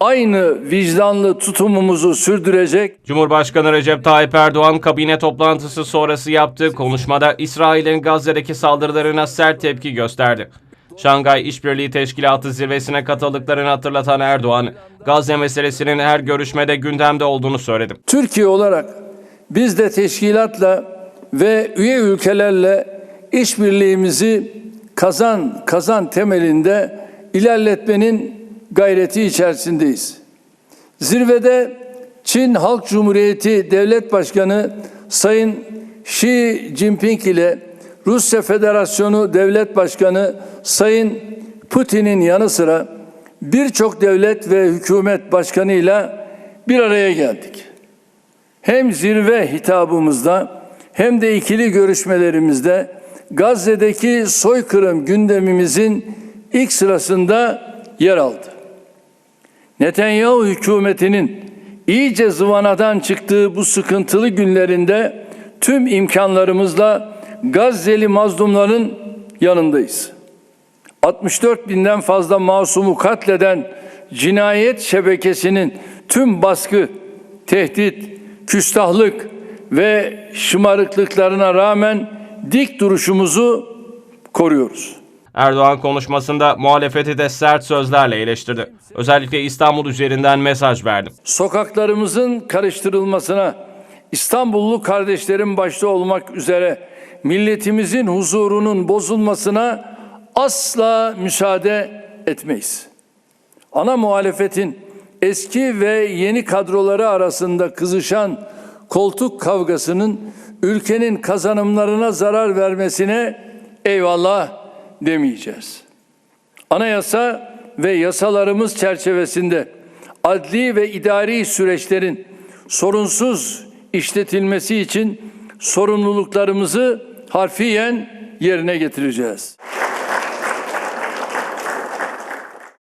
aynı vicdanlı tutumumuzu sürdürecek Cumhurbaşkanı Recep Tayyip Erdoğan kabine toplantısı sonrası yaptığı konuşmada İsrail'in Gazze'deki saldırılarına sert tepki gösterdi. Şangay İşbirliği Teşkilatı zirvesine katıldıklarını hatırlatan Erdoğan, Gazze meselesinin her görüşmede gündemde olduğunu söyledi. Türkiye olarak biz de teşkilatla ve üye ülkelerle işbirliğimizi kazan kazan temelinde ilerletmenin gayreti içerisindeyiz. Zirvede Çin Halk Cumhuriyeti Devlet Başkanı Sayın Xi Jinping ile Rusya Federasyonu Devlet Başkanı Sayın Putin'in yanı sıra birçok devlet ve hükümet başkanıyla bir araya geldik. Hem zirve hitabımızda hem de ikili görüşmelerimizde Gazze'deki soykırım gündemimizin ilk sırasında yer aldı. Netanyahu hükümetinin iyice zıvanadan çıktığı bu sıkıntılı günlerinde tüm imkanlarımızla Gazze'li mazlumların yanındayız. 64 binden fazla masumu katleden cinayet şebekesinin tüm baskı, tehdit, küstahlık ve şımarıklıklarına rağmen dik duruşumuzu koruyoruz. Erdoğan konuşmasında muhalefeti de sert sözlerle eleştirdi. Özellikle İstanbul üzerinden mesaj verdi. sokaklarımızın karıştırılmasına, İstanbullu kardeşlerim başta olmak üzere milletimizin huzurunun bozulmasına asla müsaade etmeyiz. Ana muhalefetin eski ve yeni kadroları arasında kızışan koltuk kavgasının ülkenin kazanımlarına zarar vermesine eyvallah demeyeceğiz. Anayasa ve yasalarımız çerçevesinde adli ve idari süreçlerin sorunsuz işletilmesi için sorumluluklarımızı harfiyen yerine getireceğiz.